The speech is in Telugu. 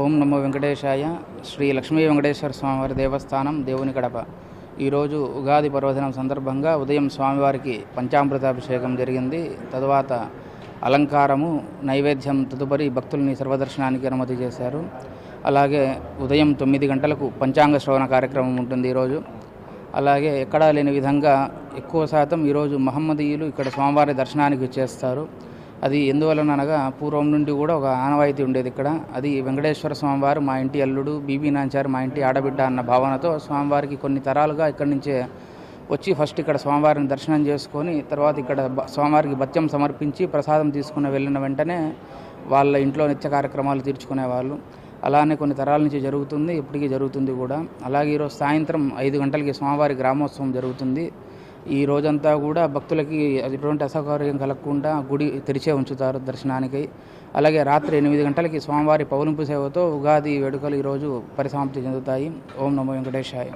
ఓం నమో వెంకటేశాయ. శ్రీ లక్ష్మీ వెంకటేశ్వర స్వామివారి దేవస్థానం దేవుని కడప. ఈరోజు ఉగాది పర్వదినం సందర్భంగా ఉదయం స్వామివారికి పంచామృతాభిషేకం జరిగింది. తరువాత అలంకారము నైవేద్యం తదుపరి భక్తుల్ని సర్వదర్శనానికి అనుమతి చేశారు. అలాగే ఉదయం తొమ్మిది గంటలకు పంచాంగ శ్రవణ కార్యక్రమం ఉంటుంది ఈరోజు అలాగే ఎక్కడా లేని విధంగా ఎక్కువ శాతం ఈరోజు మహమ్మదీయులు ఇక్కడ స్వామివారి దర్శనానికి చేస్తారు. అది ఎందువలన అనగా పూర్వం నుండి కూడా ఒక ఆనవాయితీ ఉండేది ఇక్కడ. అది వెంకటేశ్వర స్వామివారు మా ఇంటి అల్లుడు బీబీ నాంచారు మా ఇంటి ఆడబిడ్డ అన్న భావనతో స్వామివారికి కొన్ని తరాలుగా ఇక్కడి నుంచే వచ్చి ఫస్ట్ ఇక్కడ స్వామివారిని దర్శనం చేసుకొని తర్వాత ఇక్కడ బ- స్వామివారికి భత్యం సమర్పించి ప్రసాదం తీసుకుని వెళ్ళిన వెంటనే వాళ్ళ ఇంట్లో నిత్య కార్యక్రమాలు తీర్చుకునేవాళ్ళు. అలానే కొన్ని తరాల నుంచి జరుగుతుంది ఇప్పటికీ జరుగుతుంది కూడా. అలాగే ఈరోజు సాయంత్రం ఐదు గంటలకి స్వామివారి గ్రామోత్సవం జరుగుతుంది. ఈ రోజంతా కూడా భక్తులకి ఎటువంటి అసౌకర్యం కలగకుండా గుడి తెరిచే ఉంచుతారు దర్శనానికి. అలాగే రాత్రి ఎనిమిది గంటలకి స్వామివారి పౌలింపు సేవతో ఉగాది వేడుకలు ఈరోజు పరిసమాప్తి చెందుతాయి. ఓం నమో వెంకటేశాయ.